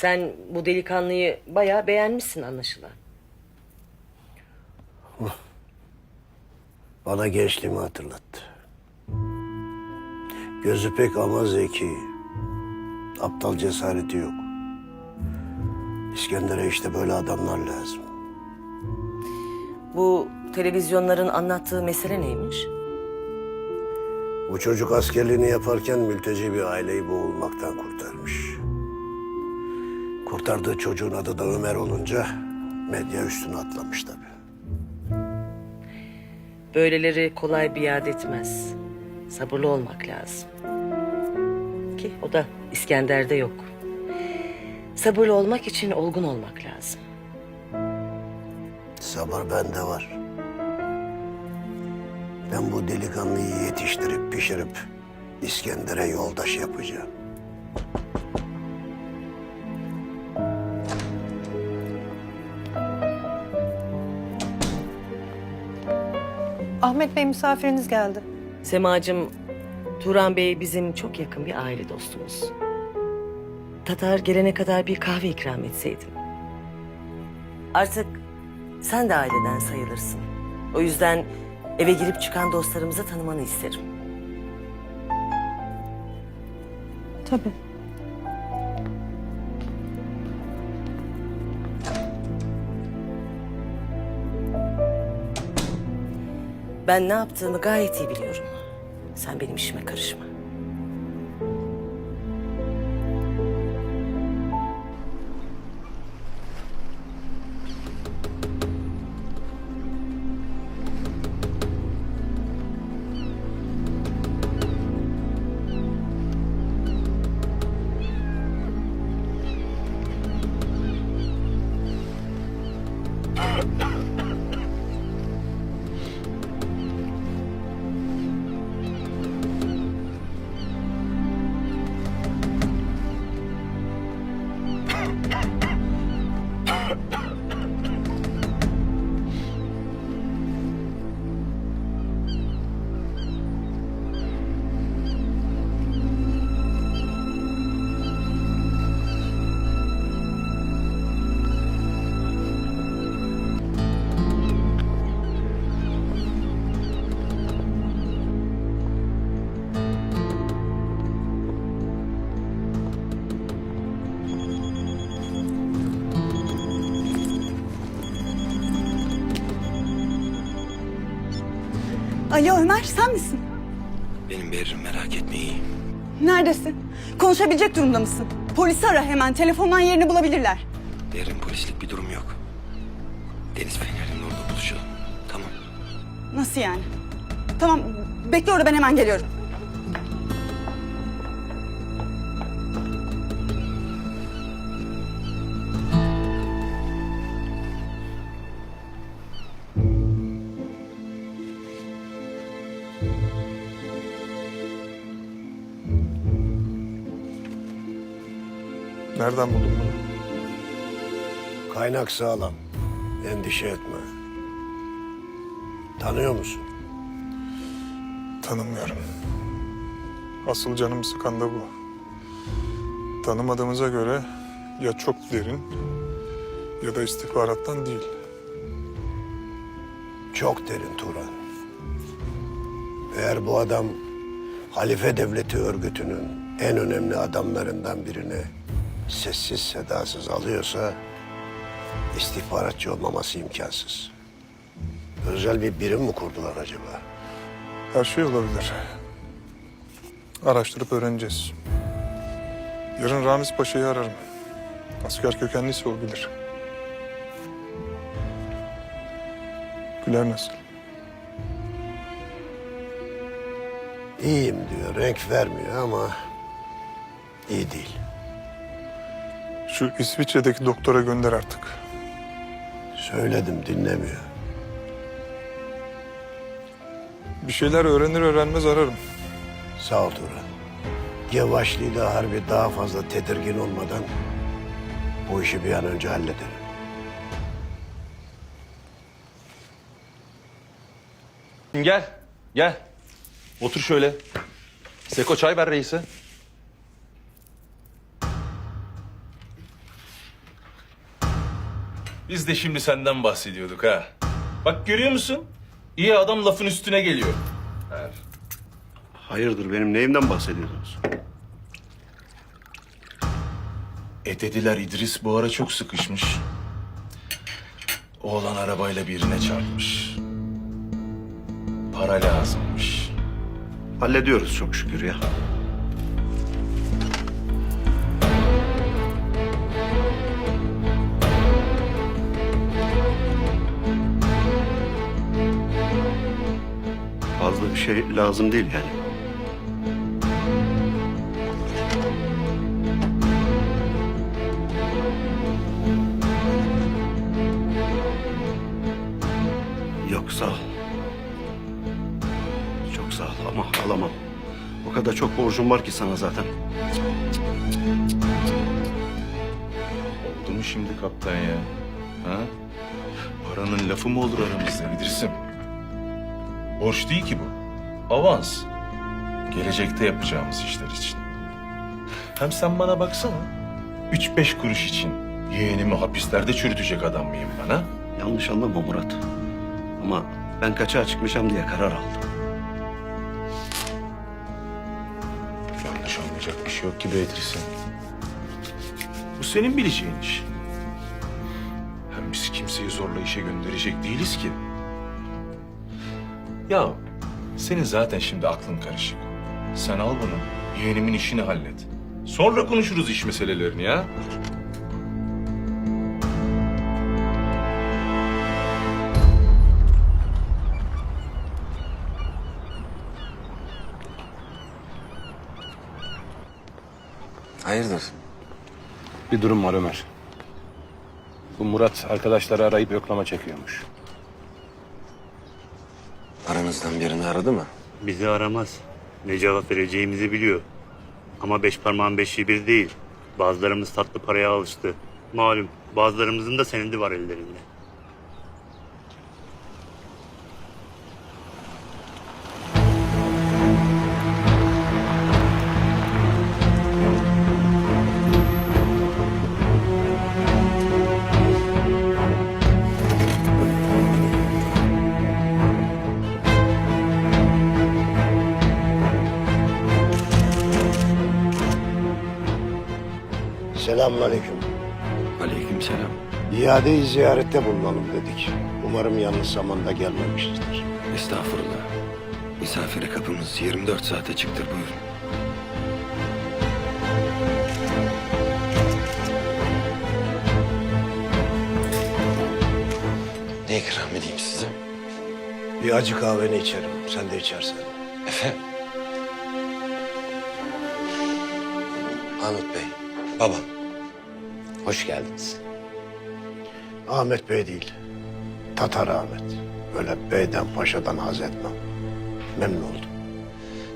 Sen bu delikanlıyı bayağı beğenmişsin anlaşılan. Bana gençliğimi hatırlattı. Gözü pek ama zeki. Aptal cesareti yok. İskender'e işte böyle adamlar lazım. Bu televizyonların anlattığı mesele neymiş? Bu çocuk askerliğini yaparken mülteci bir aileyi boğulmaktan kurtarmış. Kurtardığı çocuğun adı da Ömer olunca medya üstüne atlamış tabii. Böyleleri kolay biat etmez. Sabırlı olmak lazım. Ki o da İskender'de yok. Sabırlı olmak için olgun olmak lazım. Sabır bende var. Ben bu delikanlıyı yetiştirip pişirip İskender'e yoldaş yapacağım. Ahmet Bey misafiriniz geldi. Semacığım, Turan Bey bizim çok yakın bir aile dostumuz. Tatar gelene kadar bir kahve ikram etseydim. Artık sen de aileden sayılırsın. O yüzden eve girip çıkan dostlarımızı tanımanı isterim. Tabii. Ben ne yaptığımı gayet iyi biliyorum. Sen benim işime karışma. Alo Ömer sen misin? Benim Berrin merak etme iyi. Neredesin? Konuşabilecek durumda mısın? Polisi ara hemen telefondan yerini bulabilirler. Berrin polislik bir durum yok. Deniz Fener'in orada buluşalım. Tamam. Nasıl yani? Tamam bekle orada ben hemen geliyorum. Nereden buldun bunu? Kaynak sağlam. Endişe etme. Tanıyor musun? Tanımıyorum. Asıl canımı sıkan da bu. Tanımadığımıza göre ya çok derin ya da istihbarattan değil. Çok derin Turan. Eğer bu adam Halife Devleti örgütünün en önemli adamlarından birini sessiz sedasız alıyorsa istihbaratçı olmaması imkansız. Özel bir birim mi kurdular acaba? Her şey olabilir. Araştırıp öğreneceğiz. Yarın Ramiz Paşa'yı ararım. Asker kökenliyse o bilir. Güler nasıl? İyiyim diyor, renk vermiyor ama iyi değil. Şu İsviçre'deki doktora gönder artık. Söyledim dinlemiyor. Bir şeyler öğrenir öğrenmez ararım. Sağ ol Turan. Yavaşlığıyla harbi daha fazla tedirgin olmadan bu işi bir an önce halledelim. Gel, gel. Otur şöyle. Seko çay ver reise. Biz de şimdi senden bahsediyorduk ha. Bak görüyor musun? İyi adam lafın üstüne geliyor. Ver. Hayırdır benim neyimden bahsediyorsunuz? E dediler İdris bu ara çok sıkışmış. Oğlan arabayla birine çarpmış. Para lazımmış. Hallediyoruz çok şükür ya. Şey lazım değil yani. Yok sağ ol. Çok sağ ol ama alamam. O kadar çok borcum var ki sana zaten. Oldu mu şimdi kaptan ya? Ha? Paranın lafı mı olur aramızda İdris'im? Borç değil ki bu. Avans. Gelecekte yapacağımız işler için. Hem sen bana baksana. Üç beş kuruş için yeğenimi hapislerde çürütecek adam mıyım ben ha? Yanlış anlama Murat. Ama ben kaçağa çıkmışam diye karar aldım. Yanlış anlayacak bir şey yok ki be İdris'im. Bu senin bileceğin iş. Hem biz kimseyi zorla işe gönderecek değiliz ki. Ya senin zaten şimdi aklın karışık. Sen al bunu, yeğenimin işini hallet. Sonra konuşuruz iş meselelerini ya. Hayırdır? Bir durum var Ömer. Bu Murat arkadaşları arayıp yoklama çekiyormuş. Aranızdan birini aradı mı? Bizi aramaz. Ne cevap vereceğimizi biliyor. Ama beş parmağın beşi bir değil. Bazılarımız tatlı paraya alıştı. Malum bazılarımızın da senedi var ellerinde. Selamünaleyküm. Aleykümselam. İade-i ziyarette bulunalım dedik. Umarım yanlış zamanda gelmemişizdir. Estağfurullah. Misafire kapımız 24 saate çıktır buyurun. Ne ikram edeyim size? Bir acı kahveni içerim. Sen de içersen. Efendim? Ahmet Bey, babam. Hoş geldiniz. Ahmet Bey değil. Tatar Ahmet. Böyle beyden paşadan haz etmem. Memnun oldum.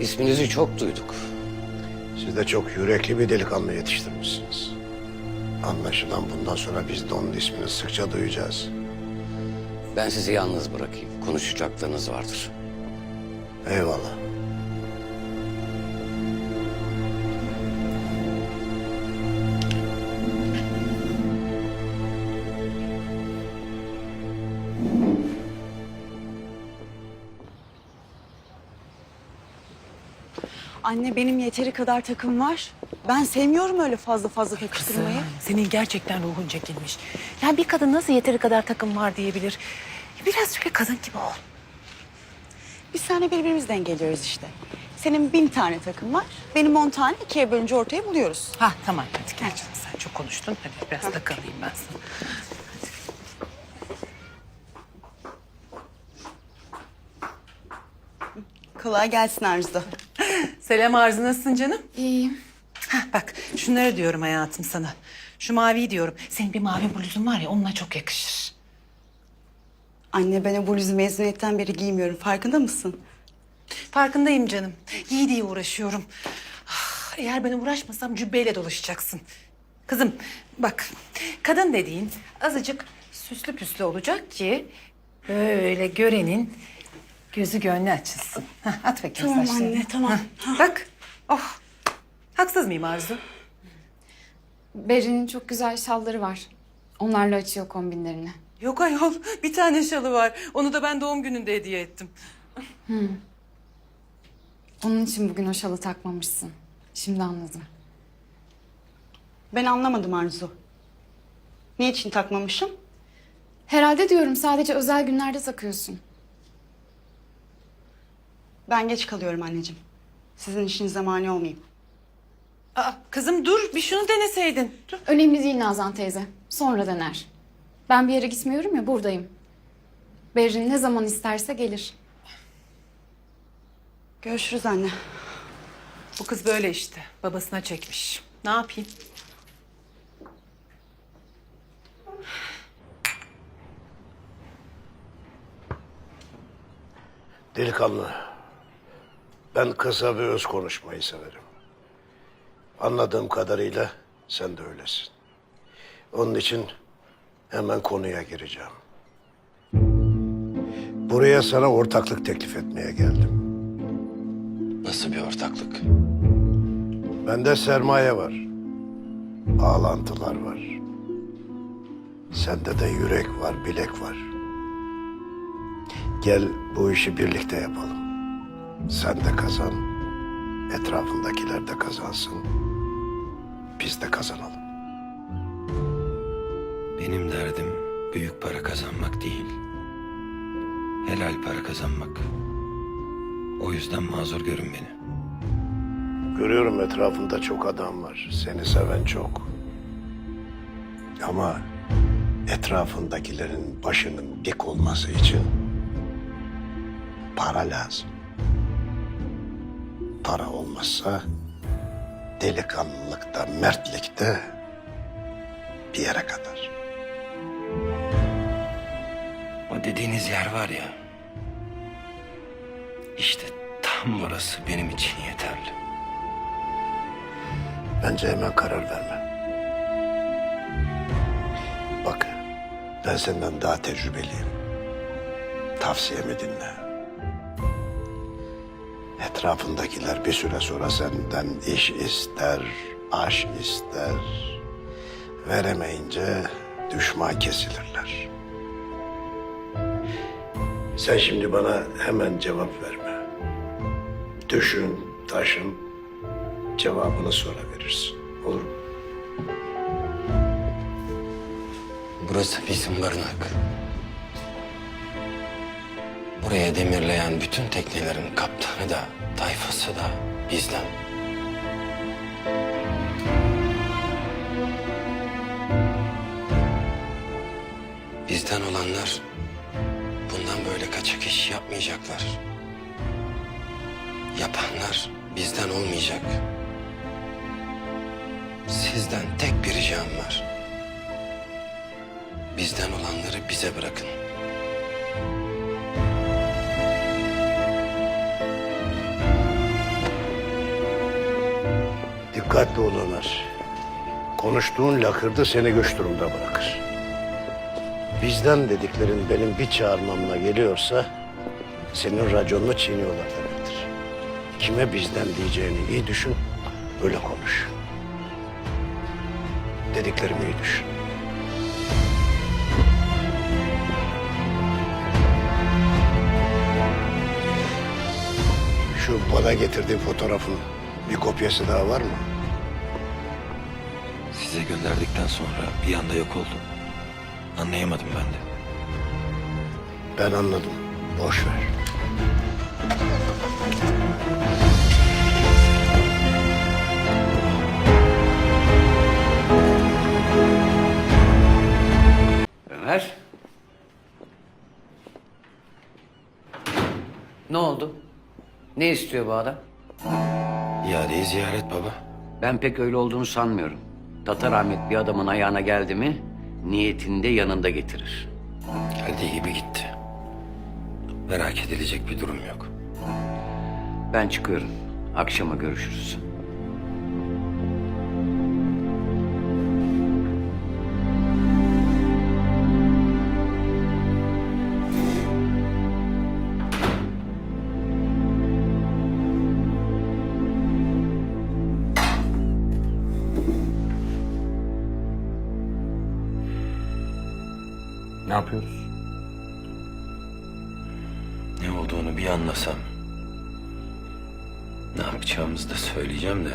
İsminizi çok duyduk. Siz de çok yürekli bir delikanlı yetiştirmişsiniz. Anlaşılan bundan sonra biz de onun ismini sıkça duyacağız. Ben sizi yalnız bırakayım. Konuşacaklarınız vardır. Eyvallah. Anne benim yeteri kadar takım var. Ben sevmiyorum öyle fazla fazla takıştırmayı. Senin gerçekten ruhun çekilmiş. Yani bir kadın nasıl yeteri kadar takım var diyebilir? Biraz şöyle kadın gibi ol. Biz seninle birbirimizi dengeliyoruz işte. Senin bin tane takım var. Benim on tane ikiye bölünce ortaya buluyoruz. Ha tamam hadi gel canım sen çok konuştun. Hadi biraz takılayım ben sana. Kolay gelsin Arzu. Selam Arzu nasılsın canım? İyiyim. Ha, bak şunları diyorum hayatım sana. Şu maviyi diyorum. Senin bir mavi bluzun var ya onunla çok yakışır. Anne ben o bluzu mezuniyetten beri giymiyorum. Farkında mısın? Farkındayım canım. İyi diye uğraşıyorum. Ah, Eğer ben uğraşmasam cübbeyle dolaşacaksın. Kızım bak kadın dediğin azıcık süslü püslü olacak ki böyle görenin gözü gönlü açılsın. Hah, at bakayım Tamam saçlarını. anne, tamam. Hah, bak oh haksız mıyım Arzu? Beri'nin çok güzel şalları var. Onlarla açıyor kombinlerini. Yok ayol bir tane şalı var. Onu da ben doğum gününde hediye ettim. Onun için bugün o şalı takmamışsın. Şimdi anladım. Ben anlamadım Arzu. Ne için takmamışım? Herhalde diyorum sadece özel günlerde takıyorsun. Ben geç kalıyorum anneciğim. Sizin işinize mani olmayayım. Aa, kızım dur bir şunu deneseydin. Dur. Önemli değil Nazan teyze. Sonra dener. Ben bir yere gitmiyorum ya buradayım. Berrin ne zaman isterse gelir. Görüşürüz anne. Bu kız böyle işte. Babasına çekmiş. Ne yapayım? Delikanlı, ben kısa ve öz konuşmayı severim. Anladığım kadarıyla sen de öylesin. Onun için hemen konuya gireceğim. Buraya sana ortaklık teklif etmeye geldim. Nasıl bir ortaklık? Bende sermaye var. Bağlantılar var. Sende de yürek var, bilek var. Gel bu işi birlikte yapalım. Sen de kazan, etrafındakiler de kazansın. Biz de kazanalım. Benim derdim büyük para kazanmak değil. Helal para kazanmak. O yüzden mazur görün beni. Görüyorum etrafında çok adam var. Seni seven çok. Ama etrafındakilerin başının dik olması için para lazım. Para olmazsa delikanlılıkta, mertlikte bir yere kadar. O dediğiniz yer var ya. İşte tam burası benim için yeterli. Bence hemen karar verme. Bak, ben senden daha tecrübeliyim. Tavsiyemi dinle. Etrafındakiler bir süre sonra senden iş ister, aş ister. Veremeyince düşman kesilirler. Sen şimdi bana hemen cevap verme. Düşün, taşın, cevabını sonra verirsin. Olur mu? Burası bizim barınak. Buraya demirleyen bütün teknelerin kaptanı da, tayfası da bizden. Bizden olanlar bundan böyle kaçak iş yapmayacaklar. Yapanlar bizden olmayacak. Sizden tek bir ricam var. Bizden olanları bize bırakın. Dikkatli ol Ömer. Konuştuğun lakırdı seni güç durumda bırakır. Bizden dediklerin benim bir çağırmamla geliyorsa senin raconunu çiğniyorlar demektir. Kime bizden diyeceğini iyi düşün, öyle konuş. Dediklerimi iyi düşün. Şu bana getirdiğin fotoğrafın bir kopyası daha var mı? Size gönderdikten sonra bir anda yok oldu. Anlayamadım ben de. Ben anladım. Boş ver. Ömer. Ne oldu? Ne istiyor bu adam? İadeyi ziyaret baba. Ben pek öyle olduğunu sanmıyorum. Tatar Ahmet bir adamın ayağına geldi mi niyetinde yanında getirir. Geldiği gibi gitti. Merak edilecek bir durum yok. Ben çıkıyorum. Akşama görüşürüz. Yapıyoruz? Ne olduğunu bir anlasam. Ne yapacağımızı da söyleyeceğim de.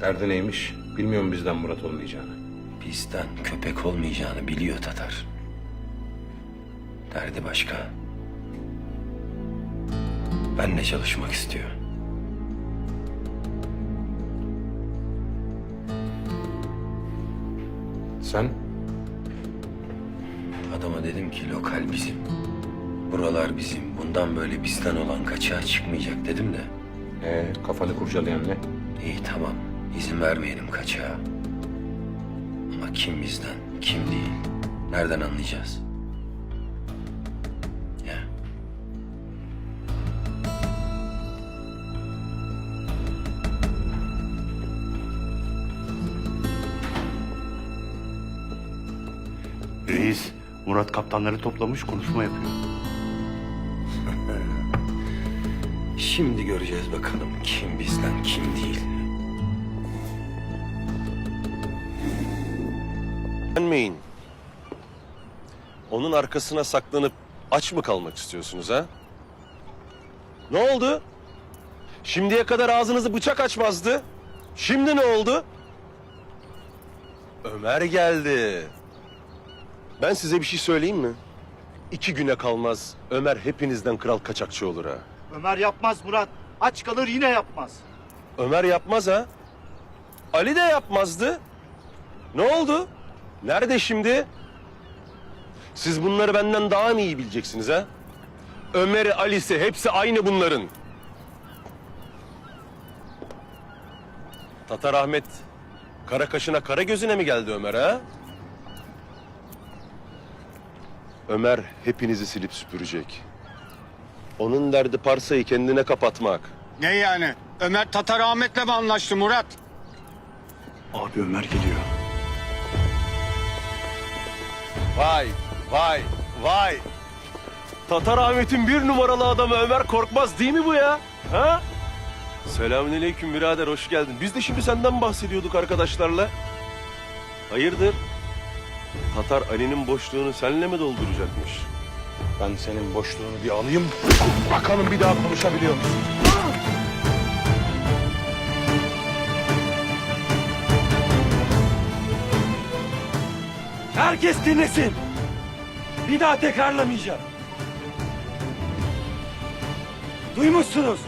Derdi neymiş? Bilmiyor mu bizden Murat olmayacağını? Bizden köpek olmayacağını biliyor Tatar. Derdi başka. Benle çalışmak istiyor. Sen? Adama dedim ki lokal bizim. Buralar bizim. Bundan böyle bizden olan kaçağa çıkmayacak dedim de. Ee, kafanı kurcalayan ne? İyi tamam. İzin vermeyelim kaçağa. Ama kim bizden, kim değil? Nereden anlayacağız? Ya. Reis, Murat kaptanları toplamış konuşma yapıyor. Şimdi göreceğiz bakalım kim bizden, kim değil. Güvenmeyin. Onun arkasına saklanıp aç mı kalmak istiyorsunuz ha? Ne oldu? Şimdiye kadar ağzınızı bıçak açmazdı. Şimdi ne oldu? Ömer geldi. Ben size bir şey söyleyeyim mi? İki güne kalmaz Ömer hepinizden kral kaçakçı olur ha. Ömer yapmaz Murat. Aç kalır yine yapmaz. Ömer yapmaz ha. Ali de yapmazdı. Ne oldu? Nerede şimdi? Siz bunları benden daha mı iyi bileceksiniz ha? Ömer'i, Ali'si hepsi aynı bunların. Tatar Ahmet kara kaşına kara gözüne mi geldi Ömer ha? Ömer hepinizi silip süpürecek. Onun derdi parsayı kendine kapatmak. Ne yani? Ömer Tatar Ahmet'le mi anlaştı Murat? Abi Ömer geliyor. Vay, vay, vay. Tatar Ahmet'in bir numaralı adamı Ömer Korkmaz değil mi bu ya? Ha? Selamünaleyküm birader, hoş geldin. Biz de şimdi senden bahsediyorduk arkadaşlarla. Hayırdır? Tatar Ali'nin boşluğunu seninle mi dolduracakmış? Ben senin boşluğunu bir alayım. Bakalım bir daha konuşabiliyor musun? Herkes dinlesin. Bir daha tekrarlamayacağım. Duymuşsunuz.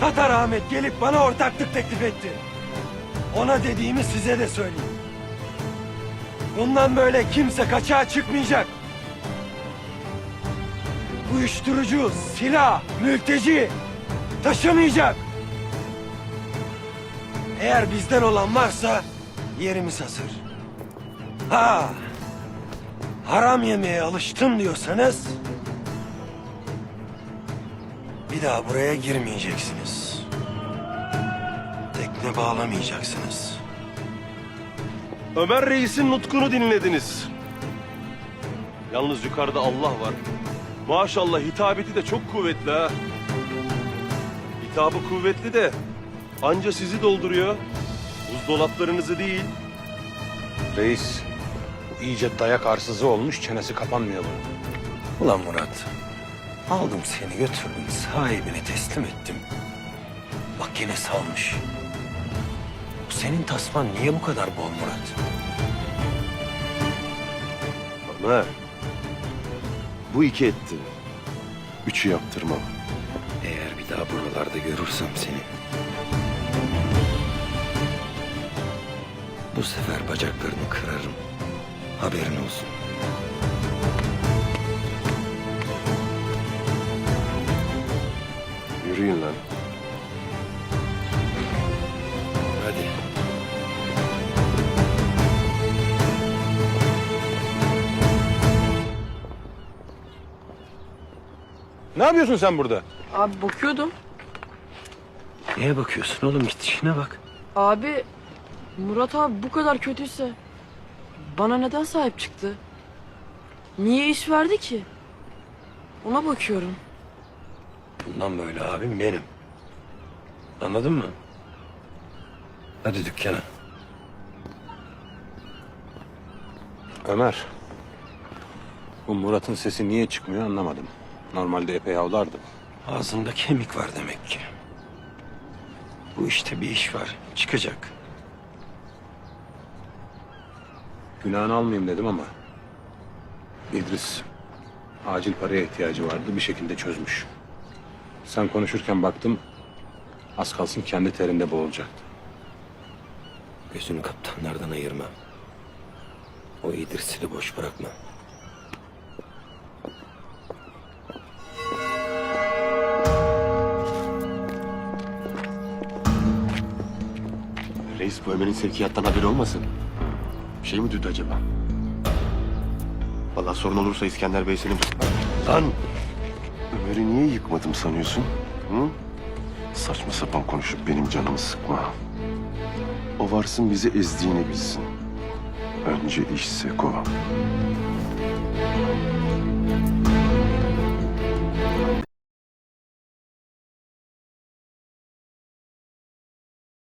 Tatar Ahmet gelip bana ortaklık teklif etti. Ona dediğimi size de söyleyeyim. Bundan böyle kimse kaçağa çıkmayacak. Uyuşturucu, silah, mülteci taşımayacak. Eğer bizden olan varsa yerimiz hazır. Ha, haram yemeye alıştım diyorsanız bir daha buraya girmeyeceksiniz. Tekne bağlamayacaksınız. Ömer Reis'in nutkunu dinlediniz. Yalnız yukarıda Allah var. Maşallah hitabeti de çok kuvvetli ha. Hitabı kuvvetli de anca sizi dolduruyor. Buzdolaplarınızı değil. Reis, bu iyice dayak arsızı olmuş, çenesi kapanmıyor bunun. Ulan Murat, aldım seni götürdüm sahibine teslim ettim. Bak yine salmış. Senin tasman niye bu kadar bol Murat? Ömer. Bu iki etti. Üçü yaptırmam. Eğer bir daha buralarda görürsem seni... Bu sefer bacaklarını kırarım. Haberin olsun. Yürüyün lan. Ne yapıyorsun sen burada? Abi bakıyordum. Neye bakıyorsun oğlum? Git işine bak. Abi Murat abi bu kadar kötüyse bana neden sahip çıktı? Niye iş verdi ki? Ona bakıyorum. Bundan böyle abim benim. Anladın mı? Hadi dükkana. Ömer. Bu Murat'ın sesi niye çıkmıyor anlamadım. Normalde epey havlardı. Ağzında kemik var demek ki. Bu işte bir iş var. Çıkacak. Günahını almayayım dedim ama... İdris acil paraya ihtiyacı vardı. Bir şekilde çözmüş. Sen konuşurken baktım... Az kalsın kendi terinde boğulacaktı. Gözünü kaptanlardan ayırma. O İdris'i de boş bırakma. Bu Ömer'in sevkiyattan haberi olmasın? Bir şey mi duydu acaba? Vallahi sorun olursa İskender Bey seni... Lan! Ömer'i niye yıkmadım sanıyorsun? Hı? Saçma sapan konuşup benim canımı sıkma. O varsın bizi ezdiğini bilsin. Önce iş Seko.